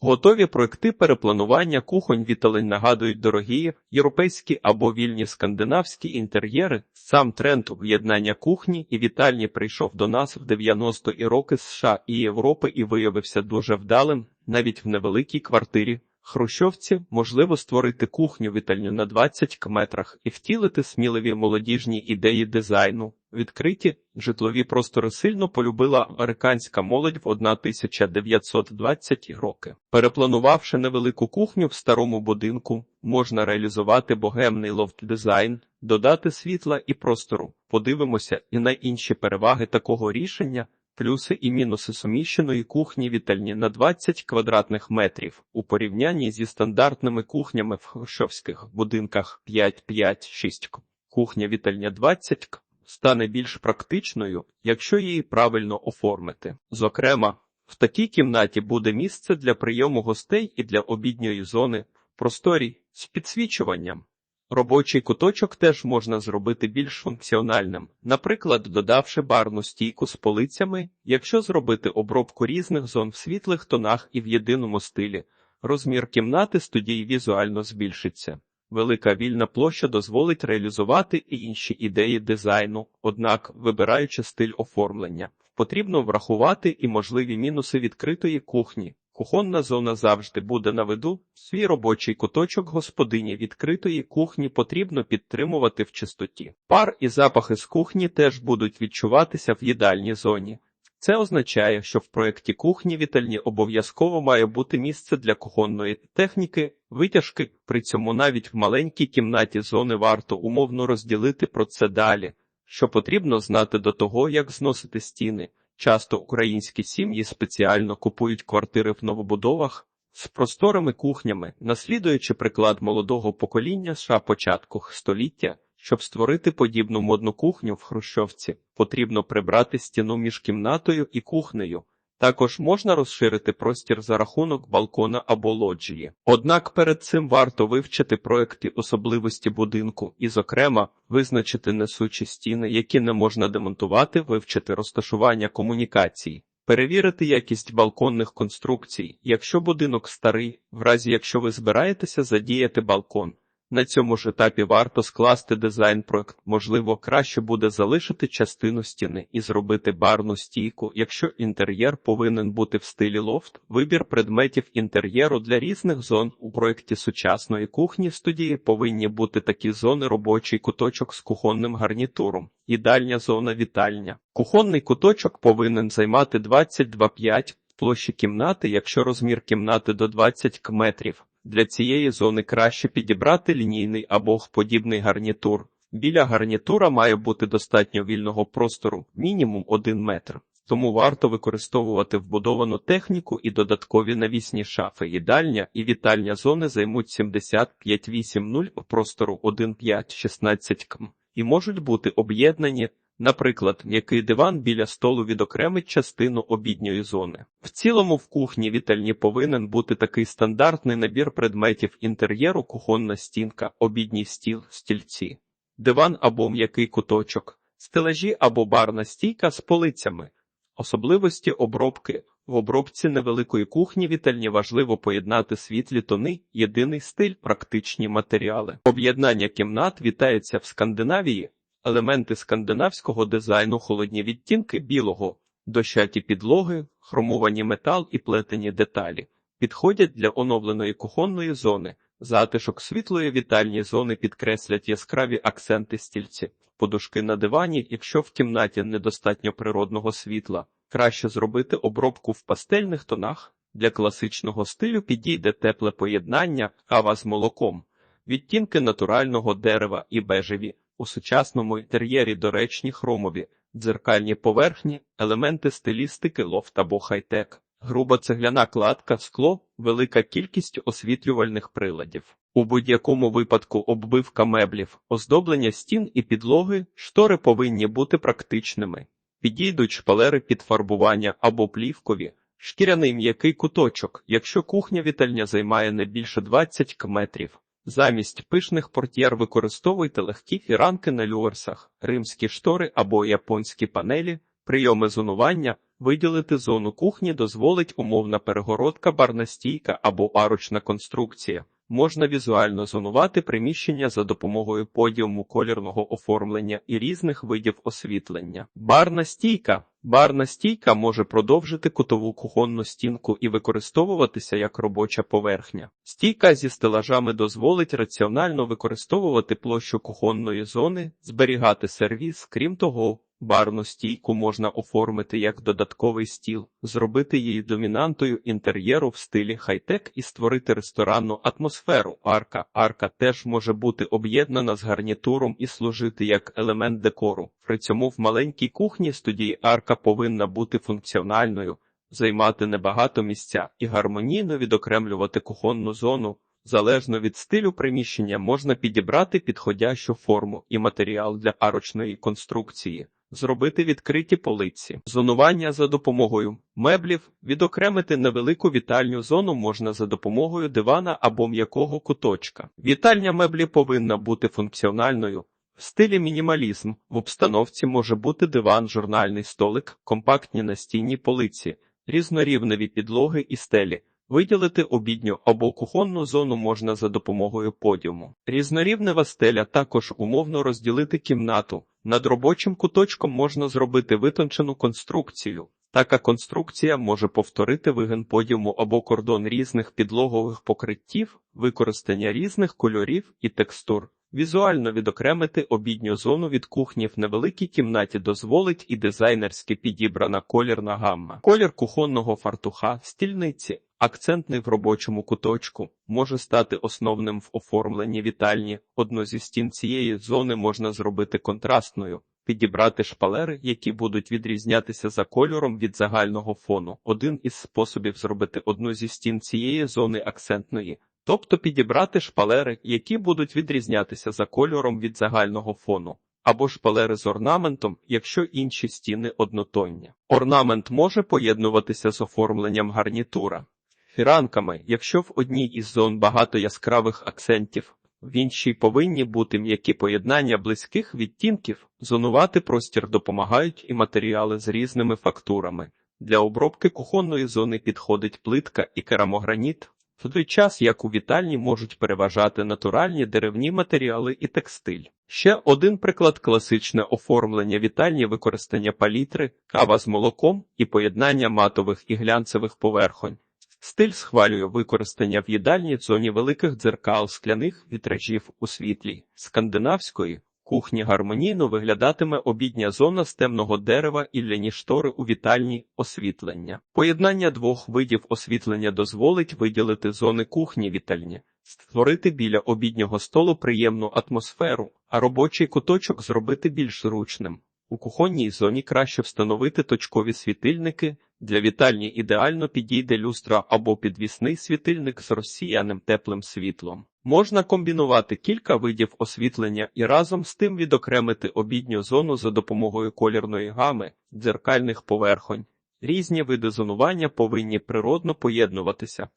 Готові проекти перепланування кухонь віталень нагадують дорогі європейські або вільні скандинавські інтер'єри. Сам тренд об'єднання кухні і вітальні прийшов до нас в 90-ті роки США і Європи і виявився дуже вдалим навіть в невеликій квартирі. Хрущовці можливо створити кухню вітальню на 20 метрах і втілити сміливі молодіжні ідеї дизайну. Відкриті житлові простори сильно полюбила американська молодь в 1920 роки. Перепланувавши невелику кухню в старому будинку, можна реалізувати богемний лофт-дизайн, додати світла і простору. Подивимося і на інші переваги такого рішення. Плюси і мінуси суміщеної кухні вітальні на 20 квадратних метрів у порівнянні зі стандартними кухнями в хрущовських будинках 5-5-6 к. Кухня вітальня 20 к стане більш практичною, якщо її правильно оформити. Зокрема, в такій кімнаті буде місце для прийому гостей і для обідньої зони, просторі з підсвічуванням. Робочий куточок теж можна зробити більш функціональним, наприклад, додавши барну стійку з полицями, якщо зробити обробку різних зон в світлих тонах і в єдиному стилі, розмір кімнати студії візуально збільшиться. Велика вільна площа дозволить реалізувати і інші ідеї дизайну, однак, вибираючи стиль оформлення, потрібно врахувати і можливі мінуси відкритої кухні. Кухонна зона завжди буде на виду. Свій робочий куточок господині відкритої кухні потрібно підтримувати в чистоті. Пар і запахи з кухні теж будуть відчуватися в їдальній зоні. Це означає, що в проєкті кухні вітальні обов'язково має бути місце для кухонної техніки, витяжки. При цьому навіть в маленькій кімнаті зони варто умовно розділити про це далі, що потрібно знати до того, як зносити стіни. Часто українські сім'ї спеціально купують квартири в новобудовах з просторими кухнями, наслідуючи приклад молодого покоління США початку століття. Щоб створити подібну модну кухню в Хрущовці, потрібно прибрати стіну між кімнатою і кухнею. Також можна розширити простір за рахунок балкона або лоджії. Однак перед цим варто вивчити проекти особливості будинку і, зокрема, визначити несучі стіни, які не можна демонтувати, вивчити розташування комунікацій, перевірити якість балконних конструкцій, якщо будинок старий, в разі якщо ви збираєтеся задіяти балкон. На цьому ж етапі варто скласти дизайн-проект. Можливо, краще буде залишити частину стіни і зробити барну стійку, якщо інтер'єр повинен бути в стилі лофт. Вибір предметів інтер'єру для різних зон у проєкті сучасної кухні студії повинні бути такі зони робочий куточок з кухонним гарнітуром, ідальня зона вітальня. Кухонний куточок повинен займати 22,5 площі кімнати, якщо розмір кімнати до 20 метрів. Для цієї зони краще підібрати лінійний або подібний гарнітур. Біля гарнітура має бути достатньо вільного простору, мінімум 1 метр. Тому варто використовувати вбудовану техніку і додаткові навісні шафи. Їдальня і вітальня зони займуть 75-8-0 простору 1,5-16 км і можуть бути об'єднані Наприклад, м'який диван біля столу відокремить частину обідньої зони. В цілому в кухні вітальні повинен бути такий стандартний набір предметів інтер'єру, кухонна стінка, обідній стіл, стільці, диван або м'який куточок, стелажі або барна стійка з полицями. Особливості обробки в обробці невеликої кухні вітальні важливо поєднати світлі тони, єдиний стиль, практичні матеріали. Об'єднання кімнат вітається в Скандинавії. Елементи скандинавського дизайну, холодні відтінки білого, дощаті підлоги, хромовані метал і плетені деталі підходять для оновленої кухонної зони. Затишок світлої вітальні зони підкреслять яскраві акценти стільці, подушки на дивані, якщо в кімнаті недостатньо природного світла, краще зробити обробку в пастельних тонах. Для класичного стилю підійде тепле поєднання, кава з молоком, відтінки натурального дерева і бежеві. У сучасному інтер'єрі доречні хромові, дзеркальні поверхні, елементи стилістики лофт або хай-тек, груба цегляна кладка, скло, велика кількість освітлювальних приладів. У будь-якому випадку оббивка меблів, оздоблення стін і підлоги, штори повинні бути практичними. Підійдуть шпалери під фарбування або плівкові, шкіряний м'який куточок, якщо кухня вітальня займає не більше 20 метрів. Замість пишних портьєр використовуйте легкі фіранки на люверсах, римські штори або японські панелі, прийоми зонування, Виділити зону кухні дозволить умовна перегородка, барна стійка або арочна конструкція. Можна візуально зонувати приміщення за допомогою подіуму колірного оформлення і різних видів освітлення. Барна стійка. Барна стійка може продовжити кутову кухонну стінку і використовуватися як робоча поверхня. Стійка зі стелажами дозволить раціонально використовувати площу кухонної зони, зберігати сервіс, крім того, Барну стійку можна оформити як додатковий стіл, зробити її домінантою інтер'єру в стилі хай-тек і створити ресторанну атмосферу. Арка арка теж може бути об'єднана з гарнітуром і служити як елемент декору. При цьому в маленькій кухні студії арка повинна бути функціональною, займати небагато місця і гармонійно відокремлювати кухонну зону. Залежно від стилю приміщення можна підібрати підходящу форму і матеріал для арочної конструкції. Зробити відкриті полиці, зонування за допомогою меблів, відокремити невелику вітальню зону можна за допомогою дивана або м'якого куточка. Вітальня меблі повинна бути функціональною. В стилі мінімалізм в обстановці може бути диван, журнальний столик, компактні настінні полиці, різнорівневі підлоги і стелі. Виділити обідню або кухонну зону можна за допомогою подіуму. Різнорівнева стеля також умовно розділити кімнату. Над робочим куточком можна зробити витончену конструкцію. Така конструкція може повторити вигин подіуму або кордон різних підлогових покриттів, використання різних кольорів і текстур. Візуально відокремити обідню зону від кухні в невеликій кімнаті дозволить і дизайнерськи підібрана колірна гамма. Колір кухонного фартуха, стільниці, акцентний в робочому куточку, може стати основним в оформленні вітальні. Одну зі стін цієї зони можна зробити контрастною. Підібрати шпалери, які будуть відрізнятися за кольором від загального фону. Один із способів зробити одну зі стін цієї зони акцентної, тобто підібрати шпалери, які будуть відрізнятися за кольором від загального фону, або шпалери з орнаментом, якщо інші стіни однотонні. Орнамент може поєднуватися з оформленням гарнітура. Фіранками, якщо в одній із зон багато яскравих акцентів, в іншій повинні бути м'які поєднання близьких відтінків, зонувати простір допомагають і матеріали з різними фактурами. Для обробки кухонної зони підходить плитка і керамограніт, в той час як у вітальні можуть переважати натуральні деревні матеріали і текстиль. Ще один приклад класичне оформлення вітальні використання палітри, кава з молоком і поєднання матових і глянцевих поверхонь. Стиль схвалює використання в їдальній зоні великих дзеркал скляних вітражів у світлі скандинавської кухні гармонійно виглядатиме обідня зона з темного дерева і ляні штори у вітальні освітлення. Поєднання двох видів освітлення дозволить виділити зони кухні вітальні, створити біля обіднього столу приємну атмосферу, а робочий куточок зробити більш зручним. У кухонній зоні краще встановити точкові світильники. Для вітальні ідеально підійде люстра або підвісний світильник з розсіяним теплим світлом. Можна комбінувати кілька видів освітлення і разом з тим відокремити обідню зону за допомогою колірної гами, дзеркальних поверхонь. Різні види зонування повинні природно поєднуватися.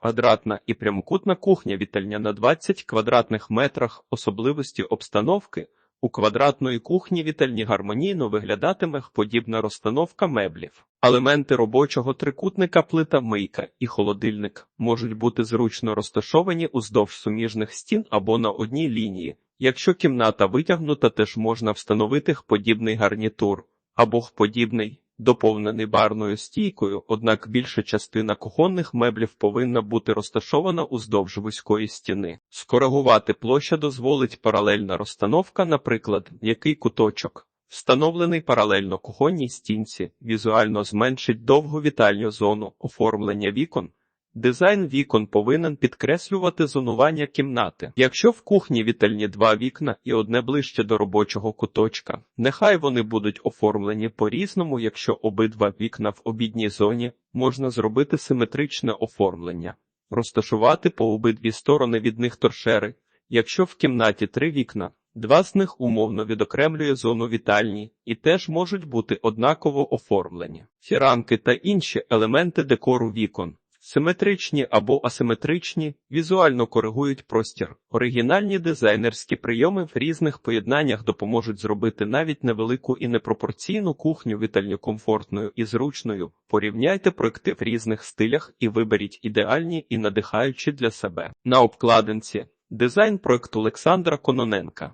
Квадратна і прямокутна кухня вітальня на 20 квадратних метрах особливості обстановки. У квадратної кухні вітальні гармонійно виглядатиме подібна розстановка меблів. Елементи робочого трикутника, плита, мийка і холодильник можуть бути зручно розташовані уздовж суміжних стін або на одній лінії. Якщо кімната витягнута, теж можна встановити подібний гарнітур або подібний доповнений барною стійкою, однак більша частина кухонних меблів повинна бути розташована уздовж вузької стіни. Скоригувати площа дозволить паралельна розстановка, наприклад, який куточок. Встановлений паралельно кухонній стінці, візуально зменшить довгу вітальню зону оформлення вікон, Дизайн вікон повинен підкреслювати зонування кімнати. Якщо в кухні вітальні два вікна і одне ближче до робочого куточка, нехай вони будуть оформлені по-різному, якщо обидва вікна в обідній зоні можна зробити симетричне оформлення, розташувати по обидві сторони від них торшери. Якщо в кімнаті три вікна, два з них умовно відокремлює зону вітальні і теж можуть бути однаково оформлені. Фіранки та інші елементи декору вікон Симетричні або асиметричні візуально коригують простір. Оригінальні дизайнерські прийоми в різних поєднаннях допоможуть зробити навіть невелику і непропорційну кухню вітальню комфортною і зручною. Порівняйте проекти в різних стилях і виберіть ідеальні і надихаючі для себе. На обкладинці дизайн проекту Олександра Кононенка.